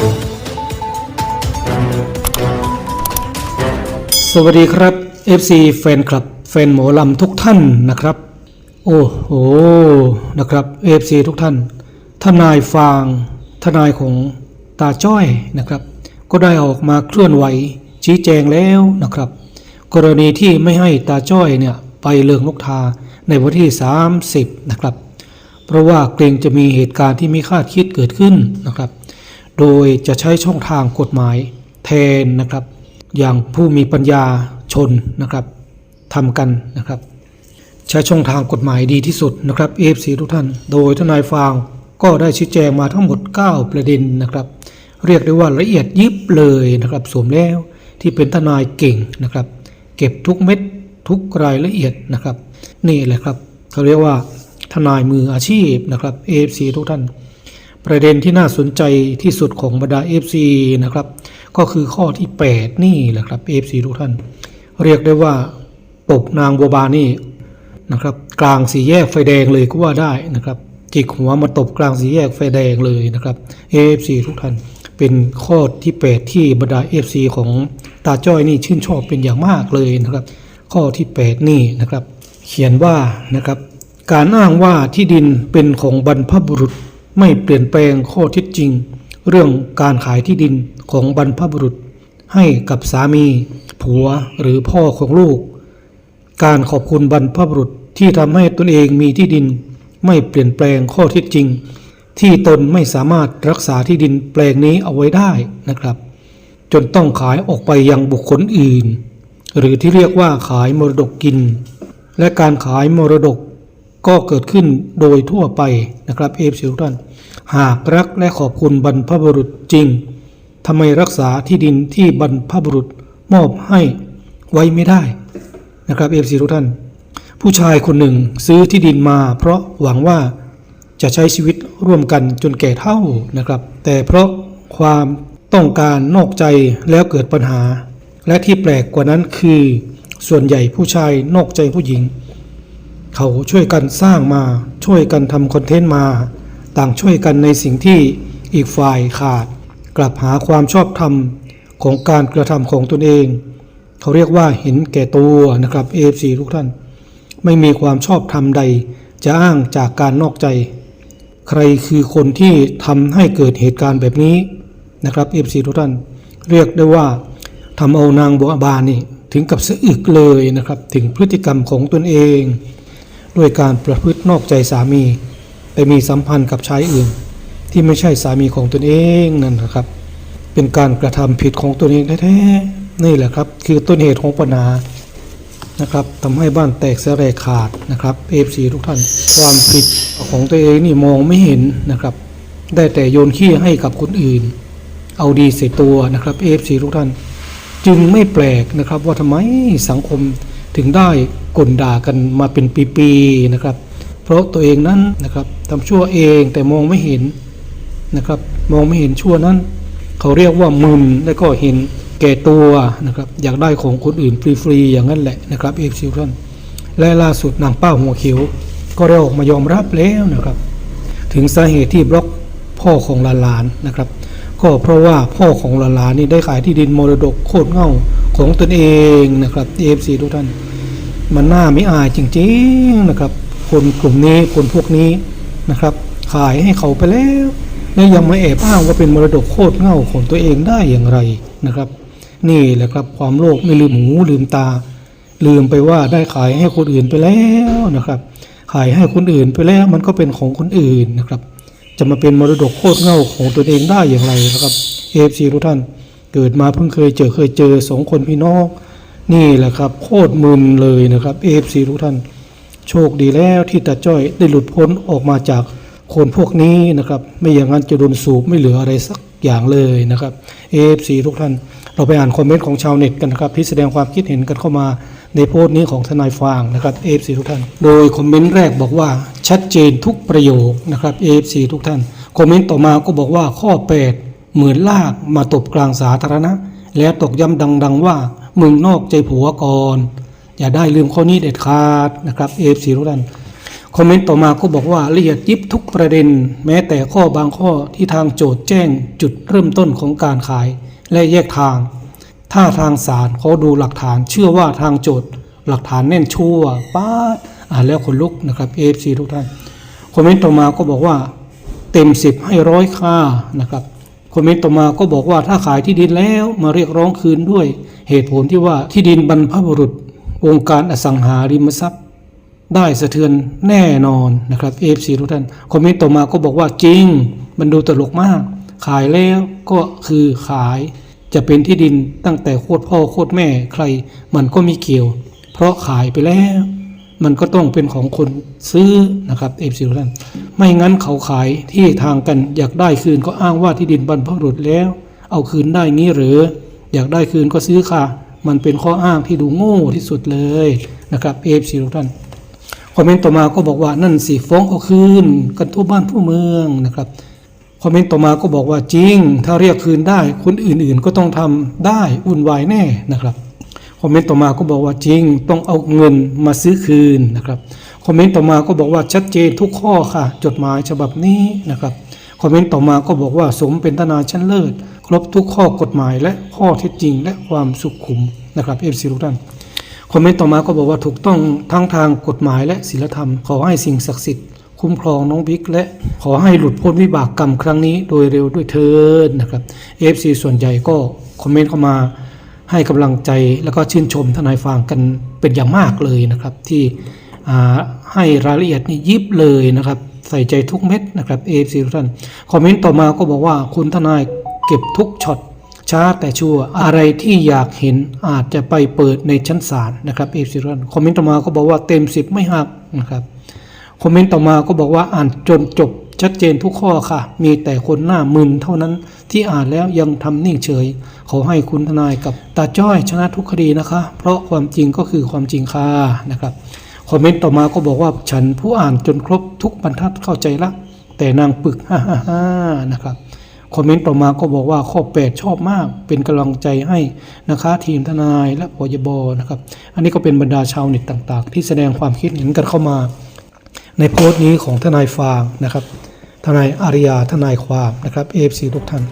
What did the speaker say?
สวัสดีครับ FC แฟนคลับแฟนหมอลำทุกท่านนะครับ โอ้โหนะครับ FC ทุกท่าน ทนายฟาง ทนายของตาจ้อยนะครับ ก็ได้ออกมาเคลื่อนไหวชี้แจงแล้วนะครับ กรณีที่ไม่ให้ตาจ้อยเนี่ยไปเลิงนกทาในวันที่ 30 นะครับ เพราะว่าเกรงจะมีเหตุการณ์ที่ไม่คาดคิดเกิดขึ้นนะครับ โดยจะใช้ช่องทางกฎหมายแทนนะครับ อย่างผู้มีปัญญาชนนะครับทำกันนะครับ ใช้ช่องทางกฎหมายดีที่สุดนะครับ AFC ทุกท่าน โดยทนายฟางก็ได้ชี้แจงมาทั้งหมด 9 ประเด็นนะครับ เรียกได้ว่าละเอียดยิบเลยนะครับสวมแล้วที่เป็นทนายเก่งนะครับ เก็บทุกเม็ดทุกรายละเอียดนะครับ นี่แหละครับเขาเรียกว่าทนายมืออาชีพนะครับ AFC ทุกท่าน ประเด็นที่น่าสนใจที่สุดของบรรดา FC นะครับ ก็คือข้อที่ 8 นี่แหละครับ FC ทุกท่าน เรียกได้ว่าตบนางบัวบานนี่นะครับ กลางสี่แยกไฟแดงเลยก็ว่าได้นะครับ จิกหัวมาตบกลางสี่แยกไฟแดงเลยนะครับ FC ทุกท่าน เป็นข้อที่ 8 ที่บรรดา FC ของตาจ้อยนี่ชื่นชอบเป็นอย่างมากเลยนะครับ ข้อที่ 8 นี่นะครับ เขียนว่านะครับ การอ้างว่าที่ดินเป็นของบรรพบุรุษ ไม่เปลี่ยนแปลงข้อเท็จจริง เรื่องการขายที่ดินของบรรพบุรุษ ให้กับสามี ผัวหรือพ่อของลูก การขอบคุณบรรพบุรุษที่ทำให้ตนเองมีที่ดิน ไม่เปลี่ยนแปลงข้อเท็จจริง ที่ตนไม่สามารถรักษาที่ดินแปลงนี้เอาไว้ได้นะครับ จนต้องขายออกไปยังบุคคลอื่น หรือที่เรียกว่าขายมรดกกิน และการขายมรดก ก็เกิดขึ้นโดยทั่วไปนะครับเอฟซิลตันหากรักและขอบคุณบรรพบุรุษจริงทำไมรักษาที่ดินที่บรรพบุรุษมอบให้ไว้ไม่ได้นะครับเอฟซีทุกท่าน ผู้ชายคนหนึ่งซื้อที่ดินมา เพราะหวังว่าจะใช้ชีวิตร่วมกันจนแก่เฒ่านะครับ แต่เพราะความต้องการนอกใจแล้วเกิดปัญหา และที่แปลกกว่านั้นคือ ส่วนใหญ่ผู้ชายนอกใจผู้หญิง เขาช่วยกันสร้างมาช่วยกันทำคอนเทนต์มา ต่างช่วยกันในสิ่งที่อีกฝ่ายขาด กลับหาความชอบธรรมของการกระทำของตนเอง เขาเรียกว่าเห็นแก่ตัวนะครับ AFC ทุกท่าน ไม่มีความชอบธรรมใด จะอ้างจากการนอกใจ ใครคือคนที่ทำให้เกิดเหตุการณ์แบบนี้นะครับ FC ทุกท่าน เรียกได้ว่าทำเอานางบัวบานนี่ถึงกับสะอึกเลยนะครับ ถึงพฤติกรรมของตนเอง ด้วยการประพฤตินอกใจสามี ไปมีสัมพันธ์กับชายอื่น ที่ไม่ใช่สามีของตนเองนั่นนะครับ เป็นการกระทำผิดของตนเองแท้ๆนี่แหละครับ คือต้นเหตุของปัญหานะครับทำให้บ้านแตกเสแรกขาดนะครับเอฟซีทุกท่าน ความผิดของตัวเองนี่มองไม่เห็นนะครับ ได้แต่โยนขี้ให้กับคนอื่น เอาดีใส่ตัวนะครับเอฟซีทุกท่าน จึงไม่แปลกนะครับว่าทำไมสังคม ถึงได้กลด่ากันมาเป็นปีๆนะครับ เพราะตัวเองนั้นนะครับทำชั่วเองแต่มองไม่เห็นนะครับ มองไม่เห็นชั่วนั้น เขาเรียกว่ามึนและก็เห็นแก่ตัวนะครับอยากได้ของคนอื่นฟรีๆอย่างนั้นแหละนะครับเอฟซีท่านและล่าสุดนางป้าหัวเขียวก็ได้ออกมายอมรับแล้วนะครับ ถึงสาเหตุที่บล็อกพ่อของหลานนะครับ ก็เพราะว่าพ่อของหลานๆนี่ได้ขายที่ดินมรดกโคตรเง่าของตนเองนะครับเอฟซีทุกท่าน มันน่าไม่อายจริงๆนะครับ คนกลุ่มนี้คนพวกนี้นะครับ ขายให้เขาไปแล้วและยังมาแอบอ้างว่าเป็นมรดกโคตรเง่าของตัวเองได้อย่างไรนะครับ นี่แหละครับความโลภไม่ลืมหูลืมตา ลืมไปว่าได้ขายให้คนอื่นไปแล้วนะครับ ขายให้คนอื่นไปแล้วมันก็เป็นของคนอื่นนะครับ จะมาเป็นมรดกโคตรเง่าของตัวเองได้อย่างไรนะครับเอฟซีทุกท่าน เกิดมาเพิ่งเคยเจอเคยเจอสองคนพี่น้องนี่แหละครับ โคตรมึนเลยนะครับเอฟซีทุกท่าน โชคดีแล้วที่ตาจ้อยได้หลุดพ้นออกมาจากคนพวกนี้นะครับ ไม่อย่างนั้นจะโดนสูบไม่เหลืออะไรสักอย่างเลยนะครับเอฟซีทุกท่าน เราไปอ่านคอมเมนต์ของชาวเน็ตกันนะครับที่แสดงความคิดเห็นกันเข้ามา ในโพสต์นี้ของทนายฟางนะครับเอฟซีทุกท่าน โดยคอมเมนต์แรกบอกว่าชัดเจนทุกประโยคนะครับเอฟซีทุกท่าน คอมเมนต์ต่อมาก็บอกว่าข้อ 8 เหมือนลากมาตบกลางสาธารณะ แล้วตกย้ำดัง ๆ ว่ามึงนอกใจผัวก่อนอย่าได้ลืมข้อนี้เด็ดขาดนะครับเอฟซีทุกท่านคอมเมนต์ต่อมาก็บอกว่าละเอียดยิบทุกประเด็น แม้แต่ข้อบางข้อที่ทางโจทย์แจ้งจุดเริ่มต้นของการขายและแยกทาง ถ้าทางศาลเขาดูหลักฐานเชื่อว่าทางโจทย์หลักฐานแน่นชัวร์ป้าดอ่านแล้วขนลุกนะครับ AFC ทุกท่านคอมเมนต์ต่อมาก็บอกว่าเต็ม10ให้ร้อยค่านะครับคอมเมนต์ต่อมาก็บอกว่าถ้าขายที่ดินแล้วมาเรียกร้องคืนด้วย เหตุผลที่ว่าที่ดินบรรพบุรุษวงการอสังหาริมทรัพย์ ได้สะเทือนแน่นอนนะครับ AFC ทุกท่านคอมเมนต์ต่อมาก็บอกว่าจริง มันดูตลกมาก ขายแล้วก็คือขาย จะเป็นที่ดินตั้งแต่โคตรพ่อโคตรแม่ใคร มันก็มีเกี่ยว เพราะขายไปแล้ว มันก็ต้องเป็นของคนซื้อนะครับ AFC ทุกท่านไม่งั้นเขาขายที่ทางกันอยากได้คืนก็อ้างว่าที่ดินบรรพบุรุษแล้ว เอาคืนได้งี้หรือ อยากได้คืนก็ซื้อค่ะ มันเป็นข้ออ้างที่ดูโง่ที่สุดเลยนะครับ AFC ทุกท่านคอมเมนต์ต่อมาก็บอกว่านั่นสิฟ้องเอาคืนกันทั่วบ้านทั่วเมืองนะครับ คอมเมนต์ต่อมาก็บอกว่าจริง ถ้าเรียกคืนได้คนอื่นๆก็ต้องทำได้วุ่นวายแน่นะครับคอมเมนต์ต่อมาก็บอกว่าจริง ต้องเอาเงินมาซื้อคืนนะครับคอมเมนต์ต่อมาก็บอกว่าชัดเจนทุกข้อค่ะ จดหมายฉบับนี้นะครับคอมเมนต์ต่อมาก็บอกว่าสมเป็นทนายชั้นเลิศ ครบทุกข้อกฎหมายและข้อเท็จจริง และความสุขุมนะครับเอฟซีทุกท่านคอมเมนต์ต่อมาก็บอกว่าถูกต้องทั้งทางกฎหมายและศีลธรรมขอให้สิ่งศักดิ์สิทธิ์ คุ้มครองน้องบิ๊กและขอให้หลุดพ้นวิบากกรรมครั้งนี้โดยเร็วด้วยเถิดนะครับ AFC ส่วนใหญ่ก็คอมเมนต์เข้ามาให้กำลังใจแล้วก็ชื่นชมทนายฟางกันเป็นอย่างมากเลยนะครับ ที่ให้รายละเอียดนี่ยิบเลยนะครับ ใส่ใจทุกเม็ดนะครับ AFC ทุกท่านคอมเมนต์ต่อมาก็บอกว่าคุณทนายเก็บทุกช็อตช้าแต่ชัวร์อะไรที่อยากเห็นอาจจะไปเปิดในชั้นศาลนะครับเอฟซีรันคอมเมนต์ต่อมาก็บอกว่าเต็มสิบไม่หักนะครับ คอมเมนต์ต่อมาก็บอกว่าอ่านจนจบชัดเจนทุกข้อค่ะ มีแต่คนหน้ามึนเท่านั้นที่อ่านแล้วยังทำนิ่งเฉย ขอให้คุณทนายกับตาจ้อยชนะทุกคดีนะคะ เพราะความจริงก็คือความจริงค่ะนะครับคอมเมนต์ต่อมาก็บอกว่าฉันผู้อ่านจนครบทุกบรรทัดเข้าใจละ แต่นางปึกฮ่าฮ่าฮ่านะครับคอมเมนต์ต่อมาก็บอกว่าข้อ 8 ชอบมาก เป็นกำลังใจให้นะคะทีมทนายและพยบนะครับ อันนี้ก็เป็นบรรดาชาวเน็ตต่าง ๆ ที่แสดงความคิดเห็นกันเข้ามา ในโพสต์นี้ของทนายฟางนะครับ ทนายอาริยาทนายความนะครับเอฟซีทุกท่าน